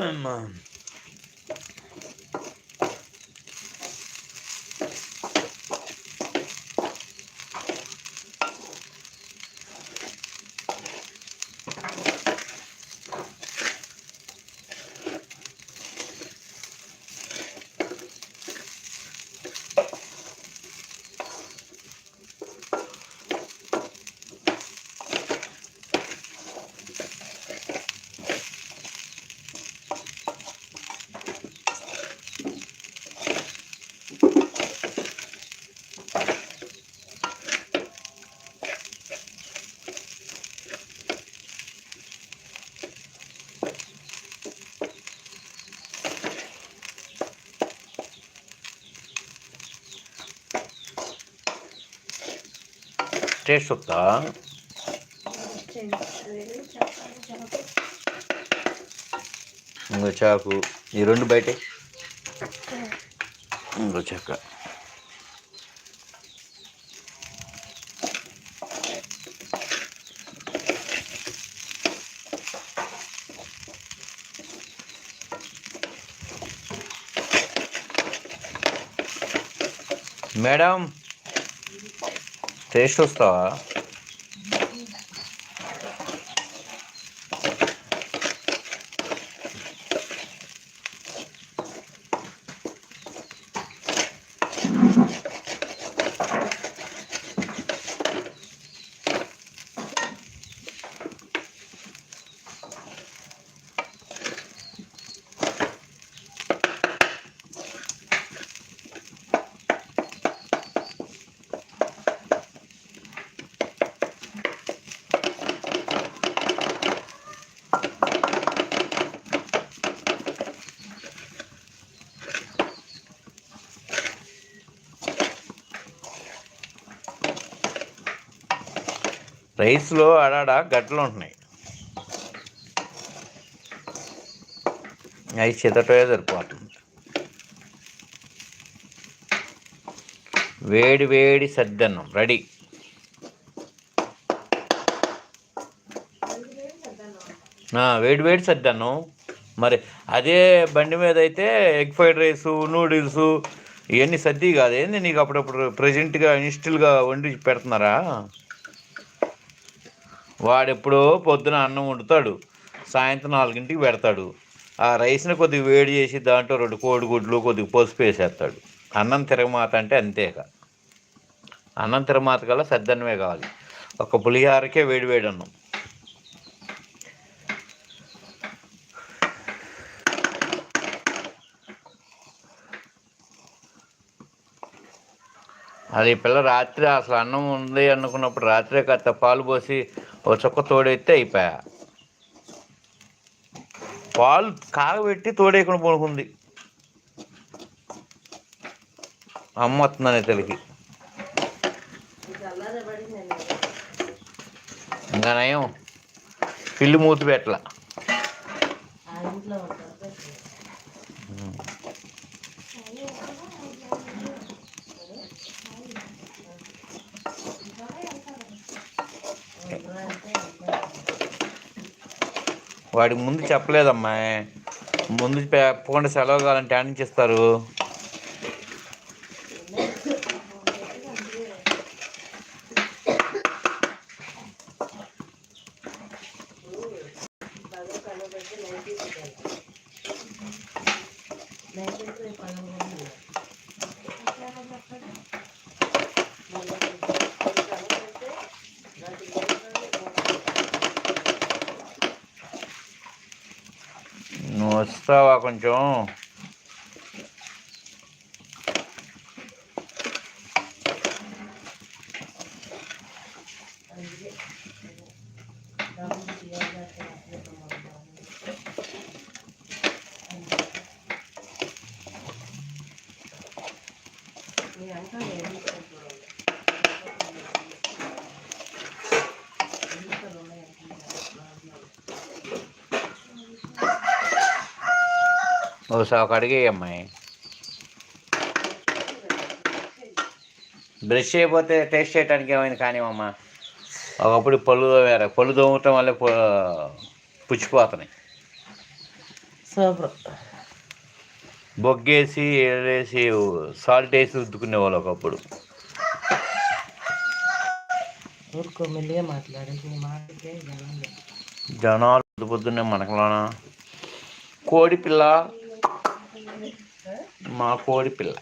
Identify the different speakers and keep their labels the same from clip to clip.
Speaker 1: Aman. Taste ఇంకో చాకు. ఈ రెండు బయటే. ఇంకో చాక. మేడం. టేస్ట్ వస్తావా రైస్లో ఆడాడ? గడ్డలు ఉంటున్నాయి. అవి చితటమే సరిపోతుంది. వేడి వేడి సద్దన్నం రెడీ. వేడి వేడి సద్దన్నం. మరి అదే బండి మీద అయితే ఎగ్ ఫ్రైడ్ రైస్ నూడిల్స్ ఇవన్నీ సర్ది కాదు. ఏంది నీకు అప్పుడప్పుడు ప్రజెంట్గా ఇన్స్టిల్గా వండి పెడుతున్నారా? వాడెప్పుడో పొద్దున అన్నం వండుతాడు సాయంత్రం నాలుగింటికి పెడతాడు. ఆ రైస్ని కొద్దిగా వేడి చేసి దాంట్లో రెండు కోడిగుడ్లు కొద్దిగా పసుపు వేసేస్తాడు. అన్నం తిరగమాత అంటే అంతేక. అన్నం తిరగమాత కల్లా సద్దన్నమే కావాలి. ఒక పులిహారకే వేడి వేడి అన్నం. అది పిల్ల రాత్రి అసలు అన్నం ఉంది అనుకున్నప్పుడు రాత్రే కాస్త పాలు పోసి ఒక చుక్క తోడెత్తే అయిపోయా. పాలు కాగబెట్టి తోడేయకుండా పడుకుంది. అమ్మ వస్తుందనే తెలికి. ఇంకా నయం. పిల్లి మూతి పెట్టల. వాడికి ముందు చెప్పలేదమ్మా. ముందు చెప్పకుండా సెలవు కావాలంటే ఆడ Thank ఇస్తారు నువ్వు వస్తావా కొంచెం ఒకసారి ఒక అడిగే అమ్మాయి బ్రష్ చేయకపోతే టేస్ట్ చేయడానికి ఏమైంది కానివమ్మా ఒకప్పుడు పళ్ళు వేరే పళ్ళు తోమటం వల్ల పుచ్చిపోతున్నాయి.
Speaker 2: బొగ్గేసి వేసి సాల్ట్ వేసి ఉద్దుకునేవాళ్ళు ఒకప్పుడు. జనాలు పొద్దు పొద్దున్నే మనకలోన. కోడి పిల్ల మా కోడి పిల్ల.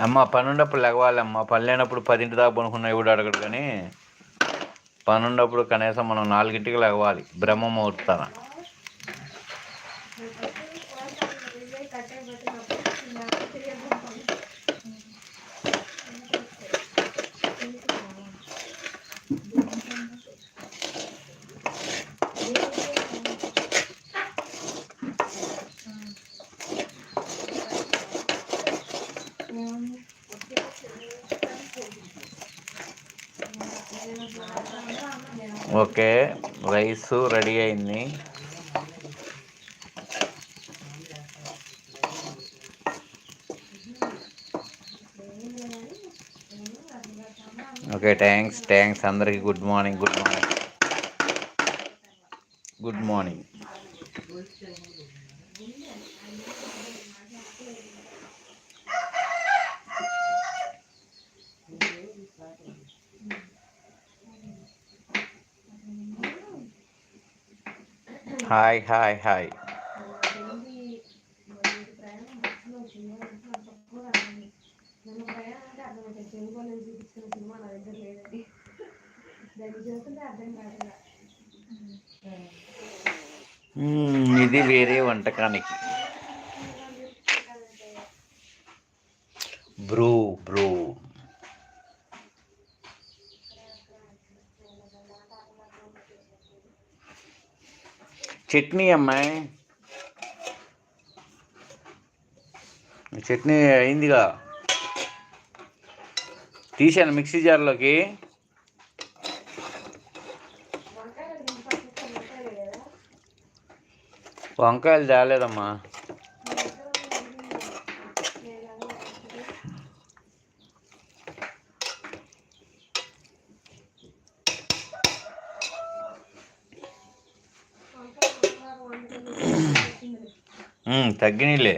Speaker 2: అమ్మ పనున్నప్పుడు లెగవాలి పని లేనప్పుడు పదింటి దాకా పనుకున్నా కూడా అడగడు కానీ పనున్నప్పుడు కనీసం మనం నాలుగింటికి లెగవాలి. బ్రహ్మ ముహూర్తాన ఓకే రైస్ రెడీ అయింది. ఓకే థ్యాంక్స్ థ్యాంక్స్ అందరికీ. Good morning good morning. Good morning. Hi hi hi. ఇది వేరే వంటకానికి. Bru Bru. చట్నీ అమ్మాయి. చట్నీ అయిందిగా. తీసాను మిక్సీ జార్లోకి. వంకాయలు తేలేదమ్మా
Speaker 1: తగ్గినాయిలే